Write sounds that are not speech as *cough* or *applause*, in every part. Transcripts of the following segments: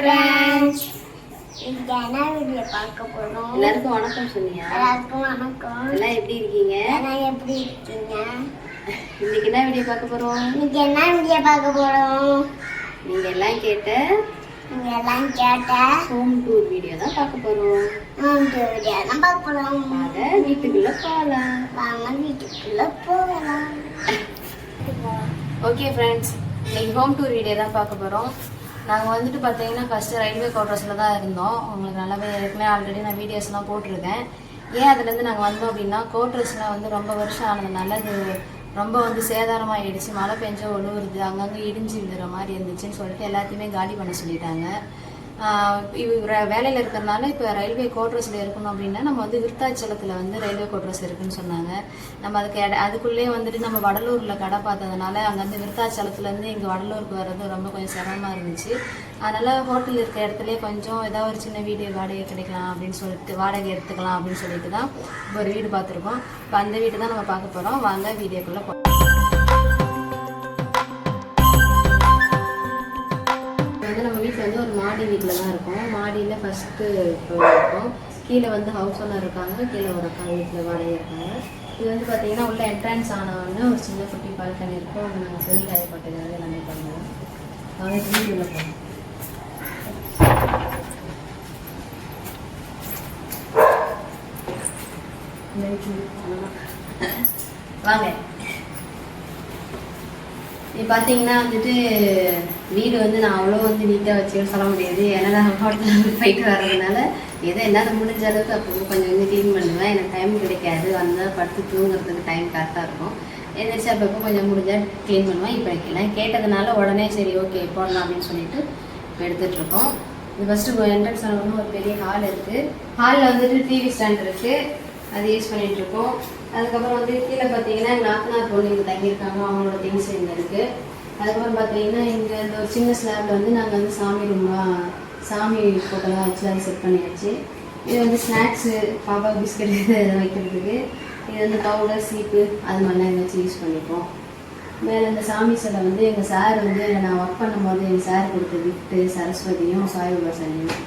Friends இன்னைக்கு என்ன video பார்க்க போறோம். எல்லாருக்கும் வணக்கம் சொன்னியா? எல்லாருக்கும் வணக்கம். எல்லாம் எப்படி இருக்கீங்க? எல்லாம் எப்படி இருக்கீங்க? இன்னைக்கு என்ன வீடியோ பார்க்க போறோம்? இன்னைக்கு என்ன வீடியோ பார்க்க போறோம்? நீங்க எல்லாம் கேட்ட நீங்க எல்லாம் கேட்ட ஹோம் டூர் வீடியோ தான் பார்க்க போறோம். வீடியோ தான் பார்க்க போறோம். அத வீட்டுக்குள்ள போகலாம் வாங்க வீட்டுக்குள்ள போகலாம் ஓகே ஃப்ரெண்ட்ஸ் இன்னைக்கு ஹோம் டூர் வீடியோ தான் பார்க்க போகிறோம் நாங்கள் வந்துட்டு பார்த்தீங்கன்னா ஃபஸ்ட்டு ரயில்வே குவார்ட்டர்ஸில் தான் இருந்தோம். உங்களுக்கு நல்லாவே ஏற்கனவே ஆல்ரெடி நான் வீடியோஸ்லாம் போட்டிருக்கேன். ஏன் அதுலேருந்து நாங்கள் வந்தோம் அப்படின்னா குவார்ட்டர்ஸ்லாம் வந்து ரொம்ப வருஷம் ஆனதுனால அது ரொம்ப வந்து சேதாரமாகிடுச்சு மழை பெஞ்சோ ஒழுகுறது அங்கங்கே இடிஞ்சு விழுற மாதிரி இருந்துச்சுன்னு சொல்லிட்டு எல்லாத்தையுமே காலி பண்ண சொல்லிட்டாங்க. இவர் வேலையில் இருக்கிறனால இப்போ ரயில்வே கோட்ரஸில் இருக்கணும் அப்படின்னா நம்ம வந்து விருத்தாச்சலத்தில் வந்து ரயில்வே கோட்ரஸ் இருக்குன்னு சொன்னாங்க. நம்ம அதுக்கு அதுக்குள்ளேயே வந்துட்டு நம்ம வடலூரில் கடை பார்த்ததுனால அங்கேருந்து விருத்தாச்சலத்துலேருந்து இங்கே வடலூருக்கு வர்றது ரொம்ப கொஞ்சம் சிரமமாக இருந்துச்சு. அதனால் ஹோட்டல் இருக்கிற இடத்துலயே கொஞ்சம் ஏதாவது ஒரு சின்ன வீடு வாடகை கிடைக்கலாம் அப்படின்னு சொல்லிட்டு வாடகை எடுத்துக்கலாம் அப்படின்னு சொல்லிட்டு தான் ஒரு வீடு பார்த்துருக்கோம். இப்போ அந்த வீடு தான் நம்ம பார்க்க போகிறோம் வாங்க வீடியோக்குள்ளே போ வந்து ஒரு மாடி வீட்டில் தான் இருக்கோம். மாடியில் ஃபஸ்ட்டு இருக்கோம். கீழே வந்து ஹவுஸ் ஓனர் இருக்காங்க. கீழே ஒரு அக்கா வீட்டில் வாடகை இருக்காங்க. இது வந்து பார்த்தீங்கன்னா உள்ள என்ட்ரன்ஸ் ஆனவொடனே ஒரு சின்ன குட்டி பால்கனி இருக்கும். அங்கே நாங்கள் சொல்லி காயப்பட்டதாக எல்லாமே பண்ணுவோம். அவங்க வீடு உள்ள போகணும் வாங்க. இது பார்த்தீங்கன்னா வந்துட்டு வீடு வந்து நான் அவ்வளோ வந்து நீட்டாக வச்சுன்னு சொல்ல முடியாது. ஏன்னா நான் ஹோட்டலில் போயிட்டு வர்றதுனால ஏதோ என்னால் முடிஞ்ச அளவுக்கு அப்போ கொஞ்சம் வந்து க்ளீன் பண்ணுவேன். எனக்கு டைம் கிடைக்காது. வந்தால் படுத்து தூங்குறதுக்கு டைம் கரெக்டாக இருக்கும். எந்திரிச்சு அப்பப்போ கொஞ்சம் முடிஞ்சால் க்ளீன் பண்ணுவேன். இப்போ எல்லாம் கேட்டதுனால உடனே சரி ஓகே போடலாம் அப்படின்னு சொல்லிட்டு இப்போ எடுத்துகிட்ருக்கோம் இது ஃபஸ்ட்டு என்ட்ரன்ஸ் ஆனவங்க ஒரு பெரிய ஹால் இருக்குது ஹாலில் வந்துட்டு டிவி ஸ்டாண்ட் இருக்குது அது யூஸ் பண்ணிகிட்ருக்கோம் அதுக்கப்புறம் வந்து கீழே பார்த்தீங்கன்னா நாத்தனார் பொண்ணு இங்கே தங்கியிருக்காங்க. அவங்களோட திங்ஸ் இங்கே இருக்குது அதுக்கப்புறம் பார்த்தீங்கன்னா இங்கே இந்த ஒரு சின்ன ஸ்லாப்ல வந்து நாங்கள் வந்து சாமி ரூம்லாம் சாமி ஃபோட்டோலாம் வச்சு அதை செட் பண்ணியாச்சு. இது வந்து ஸ்நாக்ஸு பாப்பா பிஸ்கட் இது வைக்கிறதுக்கு. இது வந்து பவுடர் சீப்பு அது மாதிரிலாம் வச்சு யூஸ் பண்ணிப்போம். மேலே இந்த சாமி சிலை வந்து எங்கள் சார் வந்து நான் ஒர்க் பண்ணும்போது எங்கள் சார் கொடுத்த கிஃப்ட்டு சரஸ்வதியும் சாய்பாபா சிலையும்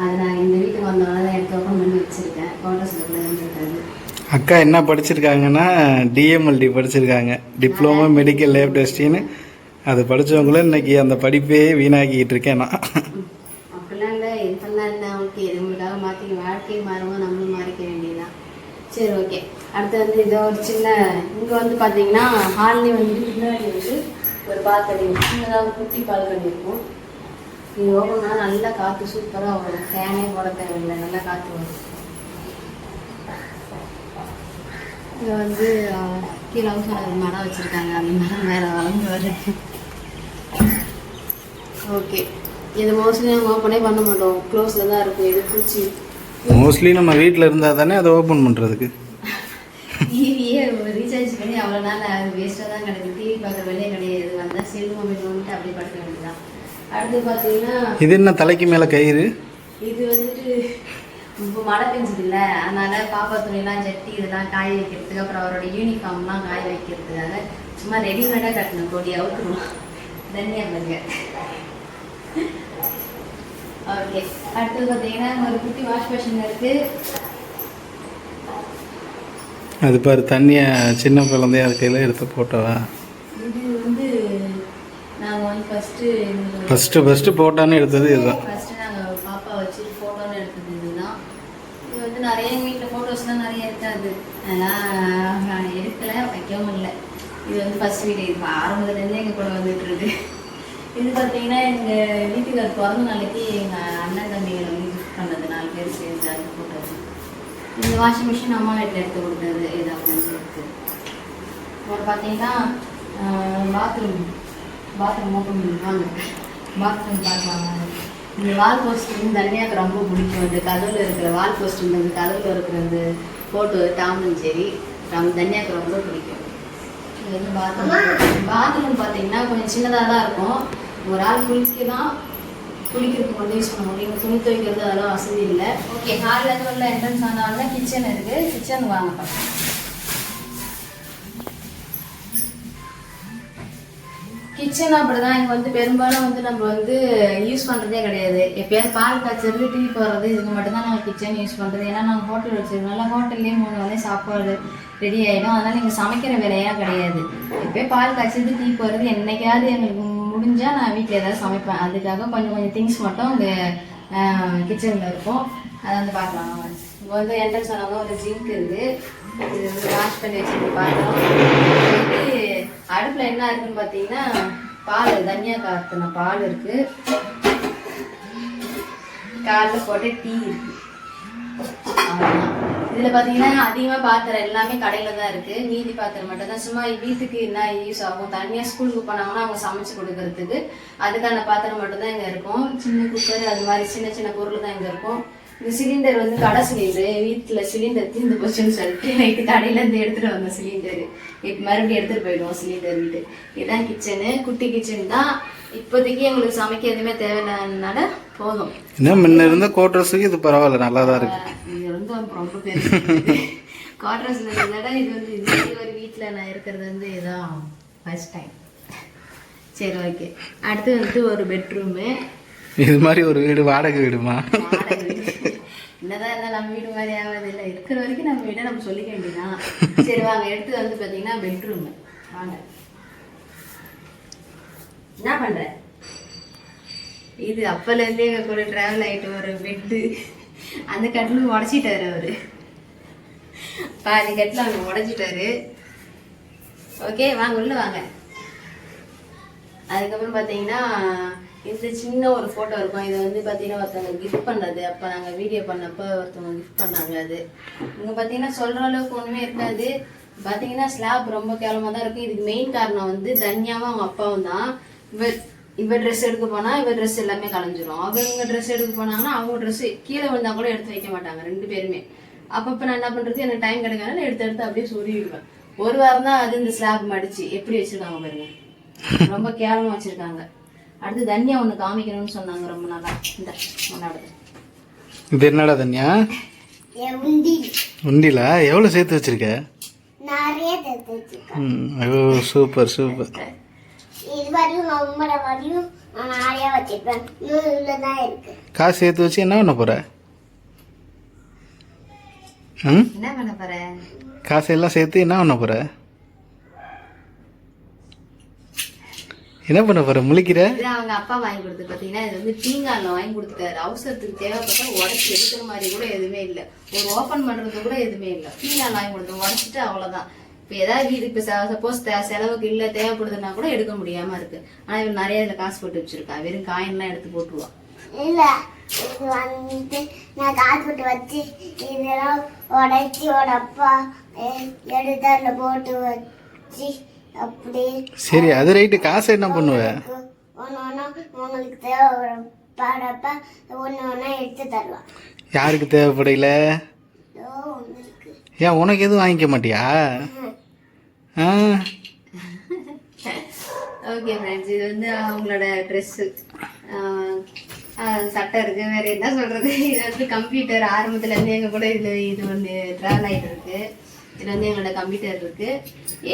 அதை நான் இந்த வீட்டுக்கு வந்தோடனே தான் எடுத்து ஓப்பன் பண்ணி வச்சுருக்கேன். ஃபோட்டோஸில் கூட இருந்திருக்காது அக்கா என்ன படிச்சிருக்காங்கன்னா டிஎம்எல்டி படிச்சிருக்காங்க. டிப்ளமோ மெடிக்கல் லேப் டெஸ்டின்னு அது படித்தவங்களும் இன்னைக்கு அந்த படிப்பே வீணாக்கிட்டு இருக்கேன் நான். அப்படிலாம் இல்லை இதெல்லாம் இல்லை. ஓகே இது மாற்றிக்க வாழ்க்கை மாறுவோம் நம்மளும் மாறிக்க வேண்டியதுதான். சரி ஓகே. அடுத்து வந்து இதோ ஒரு சின்ன இங்கே வந்து பார்த்தீங்கன்னா ஹால்லேயே வந்து பின்னாடி வந்து ஒரு பால்கனி சின்னதாக ஒரு குட்டி பால்கனி இருக்கும். இது ஓப்பனா நல்லா காற்று சூப்பராக வரும். ஃபேனே போட தேவையில்லை. நல்லா காற்று வரும். இங்கே வந்து கீழே ஹவுஸ் ஓனர் மரம் வச்சுருக்காங்க. அந்த மரம் மேலே வளர்ந்து வருது. ஓகே. இது மோஸ்ட்லி நாங்கள் ஓப்பனே பண்ண மாட்டோம். க்ளோஸில் தான் இருக்கும். இது பூச்சி. மோஸ்ட்லி நம்ம வீட்டில் இருந்தால் தானே அதை ஓப்பன் பண்ணுறதுக்கு டிவியே ரீசார்ஜ் பண்ணி அவ்வளோ நாள் வேஸ்ட்டாக தான் கிடக்கு. டிவி பார்க்குற வேலையே கிடையாது. வந்தால் செல் மொபைல் வந்துட்டு அப்படியே படுக்க வேண்டியதுதான். அடுத்து பார்த்தீங்கன்னா இது என்ன தலைக்கு மேலே கயிறு? இது வந்துட்டு இப்போ மழை பெஞ்சதில்ல அதனால பாப்பா துணிலாம் ஜட்டி இதெல்லாம் காய வைக்கிறதுக்கு அப்புறம் அவரோட யூனிஃபார்ம்லாம் காய வைக்கிறதுக்காக சும்மா ரெடிமேடாக கட்டின கொடி அவுத்துருவோம். தனியா பாருங்க. ஓகே அடுத்தது பார்த்தீங்கன்னா ஒரு குட்டி வாஷ் மிஷின் இருக்கு. அது பாரு தண்ணியை சின்ன குழந்தைய அது கையில் எடுத்து போட்டவா? இது வந்து நாங்கள் வந்து ஃபஸ்ட்டு ஃபஸ்ட்டு ஃபஸ்ட்டு போட்டான்னு எடுத்தது இதுதான் ஃபர்ஸ்ட் நாங்கள் பாப்பா வச்சு ஃபோட்டோன்னு எடுத்தது இதுதான் இது வந்து நிறைய எங்கள் வீட்டில் பத்தாது அதெல்லாம் நான் எடுக்கலை வைக்கவும் இல்லை. இது வந்து ஃபஸ்ட் வீடு. இது ஆரம்பத்துலேருந்தே எங்கள் கூட வந்துட்டுருக்கு இது பார்த்தீங்கன்னா எங்கள் வீட்டுக்கார் பிறந்த நாளைக்கு எங்கள் அண்ணன் தம்பிகளை வந்து கிஃப்ட் பண்ணது. நாலு பேர் சேர்ந்து அது போட்டது. இந்த வாஷிங் மிஷின் அம்மா வீட்டில் எடுத்து கொடுத்தது. இதாக வந்து இருக்குது அப்புறம் பார்த்தீங்கன்னா பாத்ரூம் பாத்ரூம் ஓப்பன் பண்ணுவாங்க பாத்ரூம் பார்க்கலாம்? இந்த வால் போஸ்ட் வந்து தனியாக ரொம்ப பிடிக்கும். அந்த கதவுல இருக்கிற வால் போஸ்ட் வந்து கதவில் இருக்கிற ஃபோட்டோ டாமும் சரி. நம்ம தனியாக ரொம்ப பிடிக்கும். இது வந்து பாத்ரூம் பாத்ரூம் பார்த்தீங்கன்னா கொஞ்சம் சின்னதாக தான் இருக்கும். ஒரு ஆள் குளிக்கலாம் குளிக்கிறதுக்கு மட்டும் யூஸ் பண்ண முடியும். துணி துவைக்கிறது அதெல்லாம் வசதி இல்லை. ஓகே ஹாலில் இருந்து உள்ள என்ட்ரன்ஸ் ஆனாலும் கிச்சன் இருக்குது கிச்சன் வாங்க பார்க்கலாம் கிச்சன் அப்படிதான். இங்க வந்து பெரும்பாலும் வந்து நம்ம வந்து யூஸ் பண்றதே கிடையாது. எப்பயாவது பால் காய்ச்சறது டீ போடுறது இதுக்கு மட்டும்தான் நாங்கள் கிச்சன் யூஸ் பண்றது. ஏன்னா நாங்கள் ஹோட்டல் வச்சிருக்கனால ஹோட்டல்லேயே மூணு வேலையும் சாப்பாடு ரெடி ஆகிடும் அதனால இங்கே சமைக்கிற வேலையா கிடையாது. எப்பயே பால் காய்ச்சது டீ போடுறது என்னைக்காவது எங்களுக்கு முடிஞ்சால் நான் வீட்டில் ஏதாவது சமைப்பேன். அதுக்காக கொஞ்சம் கொஞ்சம் திங்ஸ் மட்டும் அங்கே கிச்சனில் இருக்கும். அதை வந்து பார்க்கலாம். இப்போ வந்து என்ட்ரன்ஸ் ஆனவங்க ஒரு ஜிங்க் இருக்குது இது வந்து வாஷ் பண்ணி வச்சுட்டு பார்க்கலாம். அடுப்பில் என்ன இருக்குன்னு பார்த்தீங்கன்னா பால் தனியா காத்துன பால் இருக்கு. காலைல போட்டு டீ இருக்கு. இதில் பார்த்தீங்கன்னா அதிகமாக பாத்திரம் எல்லாமே கடையில் தான் இருக்குது மீதி பாத்திரம் மட்டும் தான். சும்மா வீட்டுக்கு என்ன யூஸ் ஆகும்? தனியாக ஸ்கூலுக்கு போனாங்கன்னா அவங்க சமைச்சு கொடுக்கறதுக்கு அதுக்கான பாத்திரம் மட்டும் தான் இருக்கும். சின்ன குக்கர் அது மாதிரி சின்ன சின்ன பொருள் தான் இங்கே இருக்கும். இந்த சிலிண்டர் வந்து கடை சிலிண்டர் வீட்டுல சிலிண்டர் தீர்ந்து போச்சுன்னு சொல்லிட்டு நைட்டு கடையில இருந்து எடுத்துட்டு வந்த சிலிண்டர். இப்ப மறுபடியும் எடுத்துட்டு போயிடுவோம் சிலிண்டர் வீட்டு இதுதான் கிச்சனு குட்டி கிச்சன் தான். இப்போதைக்கு எங்களுக்கு சமைக்க எதுவுமே தேவையில்லாதனால போதும். இன்னும் முன்ன இருந்த கோட்ரஸுக்கு இது பரவாயில்ல நல்லா தான் இருக்கு இது வந்து ரொம்ப பெரிய குவார்டர்ஸ்ல இருந்தத இது வந்து இந்த மாதிரி ஒரு வீட்டில் நான் இருக்கிறது வந்து இதான் ஃபர்ஸ்ட் டைம் சரி ஓகே அடுத்து வந்து ஒரு பெட்ரூமு இது மாதிரி ஒரு வீடு வாடகை வீடுமா? என்னதான் இருந்தாலும் நம்ம வீடு மாதிரி ஆகாது இல்லை. இருக்கிற வரைக்கும் நம்ம வீடை நம்ம சொல்லிக்க வேண்டியதான் சரி வாங்க. எடுத்து வந்து பார்த்தீங்கன்னா பெட்ரூமு வாங்க. என்ன பண்ணுற இது அப்பலேருந்தே எங்கள் கூட ட்ராவல் ஆகிட்டு ஒரு பெட்டு அந்த கட்டிலும் உடச்சிட்டாரு அவர். பாதி கட்டில் அவங்க உடச்சிட்டாரு. ஓகே வாங்க உள்ளே வாங்க. அதுக்கப்புறம் பார்த்தீங்கன்னா இந்த சின்ன ஒரு ஃபோட்டோ இருக்கும். இது வந்து பார்த்தீங்கன்னா ஒருத்தவங்க கிஃப்ட் பண்ணது அப்போ நாங்கள் வீடியோ பண்ணப்போ ஒருத்தவங்க கிஃப்ட் பண்ணாங்க அது. இங்கே பார்த்தீங்கன்னா சொல்கிற அளவுக்கு ஒன்றுமே இருக்காது. பார்த்தீங்கன்னா ஸ்லாப் ரொம்ப கேவலமாக தான் இருக்கும். இதுக்கு மெயின் காரணம் வந்து தன்யாவும் அவங்க அப்பாவும் தான். இவர் இவர் ட்ரெஸ் எடுக்க போனால் இவர் ட்ரெஸ் எல்லாமே கலைஞ்சிரும். அவங்க ட்ரெஸ் எடுக்க போனாங்கன்னா அவங்க ட்ரெஸ் கீழே விழுந்தா கூட எடுத்து வைக்க மாட்டாங்க ரெண்டு பேருமே. அப்பப்போ நான் என்ன பண்ணுறது எனக்கு டைம் கிடைக்காதுன்னு எடுத்து எடுத்து அப்படியே சொருவிடுவேன் ஒரு வாரம் தான் அது இந்த ஸ்லாப் மடிச்சு. எப்படி வச்சிருக்காங்க பாருங்க. ரொம்ப கேவலமாக வச்சிருக்காங்க. அடுத்து தன்யா ஒண்ணு காமிக்கணும்னு சொன்னாங்க ரொம்ப நாளா. இந்த முன்னாடி இது என்னடா தன்யா? என் உண்டி. உண்டில? எவ்வளோ சேர்த்து வச்சிருக்க? ம் ஐயோ சூப்பர் சூப்பர். காசு சேர்த்து வச்சு என்ன பண்ண போற? ம்? போற? காசையெல்லாம் சேர்த்து என்ன பண்ண போற? என்ன பண்ண போற? முழிக்கிற? இது அவங்க அப்பா வாங்கி கொடுத்து பாத்தீங்கன்னா இது வந்து பீங்கான்ல வாங்கி கொடுத்துட்டாரு அவசரத்துக்கு தேவைப்பட்டா உடச்சி எடுக்கிற மாதிரி கூட எதுவுமே இல்லை. ஒரு ஓபன் பண்றது கூட எதுவுமே இல்லை. பீங்கான் வாங்கி கொடுத்து உடச்சிட்டு அவ்வளவுதான். இப்போ ஏதாவது இது இப்போ சப்போஸ் செலவுக்கு இல்லை தேவைப்படுதுன்னா கூட எடுக்க முடியாம இருக்கு. ஆனா இவன் நிறைய இதுல காசு போட்டு வச்சிருக்கா. வெறும் காயின்லாம் எடுத்து போட்டுருவா. இல்ல இது வந்துட்டு நான் காசு போட்டு வச்சு இதெல்லாம் உடைச்சி உடப்பா எடுத்து அதில் போட்டு வச்சு அப்படி சரி அது ரைட்டு காசை என்ன பண்ணுவ? ஒன்று ஒன்றா உங்களுக்கு தேவைப்படப்ப ஒன்று ஒன்றா எடுத்து தருவான் யாருக்கு தேவைப்படையில? இதோ ஒன்று இருக்கு ஏன் உனக்கு எதுவும் வாங்கிக்க மாட்டியா? ஆ? ஓகே ஃப்ரெண்ட்ஸ் இது வந்து அவங்களோட ட்ரெஸ்ஸு சட்டை இருக்கு வேற என்ன சொல்றது? இது வந்து கம்ப்யூட்டர் ஆரம்பத்துல இருந்து எங்க கூட இது இது ஒன்று ட்ராவல் ஆயிட்டு இருக்கு. இது வந்து எங்களோட கம்ப்யூட்டர் இருக்கு.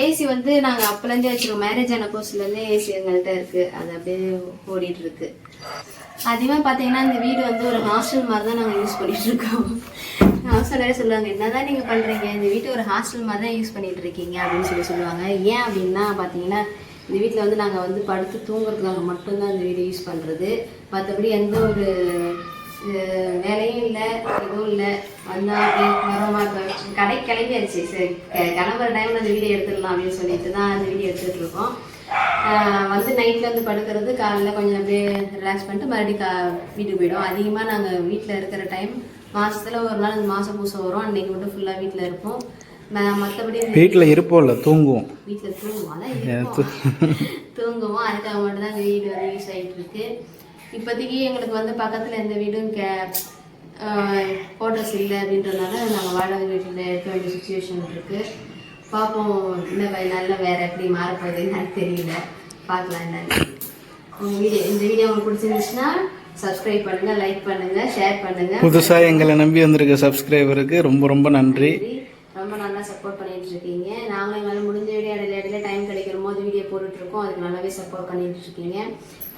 ஏசி வந்து நாங்க அப்போலேருந்தே வச்சிருக்கோம். மேரேஜ் ஆன புதுசுல ஏசி எங்கள்கிட்ட இருக்கு. அது அப்படியே ஓடிட்டு இருக்கு அதிகமாக பார்த்தீங்கன்னா இந்த வீடு வந்து ஒரு ஹாஸ்டல் மாதிரி தான் நாங்கள் யூஸ் பண்ணிட்டு இருக்கோம் ஹாஸ்டலே சொல்லுவாங்க என்னதான் நீங்கள் பண்ணுறீங்க இந்த வீட்டை ஒரு ஹாஸ்டல் மாதிரி தான் யூஸ் பண்ணிட்டு இருக்கீங்க அப்படின்னு சொல்லி சொல்லுவாங்க. ஏன் அப்படின்னா பார்த்தீங்கன்னா இந்த வீட்டில் வந்து நாங்கள் வந்து படுத்து தூங்குறதுக்காக மட்டும்தான் இந்த வீடு யூஸ் பண்ணுறது மற்றபடி எந்த ஒரு வேலையும் இல்லை எதுவும் இல்லை. வந்தால் அப்படியே கடை கிளம்பியாச்சு. சரி கிளம்புற டைமில் அந்த வீடியோ எடுத்துடலாம் அப்படின்னு சொல்லிட்டு தான் அந்த வீடியோ எடுத்துகிட்டு இருக்கோம். வந்து நைட்டில் வந்து படுக்கிறது காலைல கொஞ்சம் அப்படியே ரிலாக்ஸ் பண்ணிட்டு மறுபடியும் கா வீட்டுக்கு போயிடும் அதிகமாக நாங்கள் வீட்டில் இருக்கிற டைம் மாசத்துல ஒரு நாள் இந்த மாதம் பூசம் வரும். அன்னைக்கு மட்டும் ஃபுல்லாக வீட்டில் இருப்போம். மற்றபடி வீட்டில் இருப்போம்ல தூங்குவோம். வீட்டில் தூங்குவோம். அதான். *laughs* தூங்குவோம். அதுக்காக மட்டும் தான் வீடு வந்து யூஸ் ஆகிட்டு இருக்கு. இப்போதைக்கு எங்களுக்கு வந்து பக்கத்தில் எந்த வீடும் கே குவார்டர்ஸ் இல்லை அப்படின்றதுனால நாங்கள் வாடகை வீட்டில் இருக்க வேண்டிய சுச்சுவேஷன் இருக்கு. பார்ப்போம் இன்னும் நாளில் வேற எப்படி மாறப்போகுதுன்னு எனக்கு தெரியல. பார்க்கலாம் என்னன்னு. உங்கள் வீடியோ இந்த வீடியோ உங்களுக்கு பிடிச்சிருந்துச்சுன்னா சப்ஸ்கிரைப் பண்ணுங்க லைக் பண்ணுங்க ஷேர் பண்ணுங்க. புதுசாக எங்களை நம்பி வந்திருக்க சப்ஸ்கிரைபருக்கு ரொம்ப ரொம்ப நன்றி. ரொம்ப நல்லா சப்போர்ட் பண்ணிட்டு இருக்கீங்க. நாங்களும் எங்களால் முடிஞ்ச வீடியோ இடையில இடையில டைம் கிடைக்கிற போது வீடியோ போட்டுட்ருக்கோம் அதுக்கு நல்லாவே சப்போர்ட் பண்ணிட்டு இருக்கீங்க.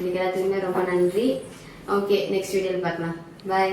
இதுக்கு எல்லாத்துக்குமே ரொம்ப நன்றி. ஓகே நெக்ஸ்ட் வீடியோவில் பார்க்கலாம். பாய்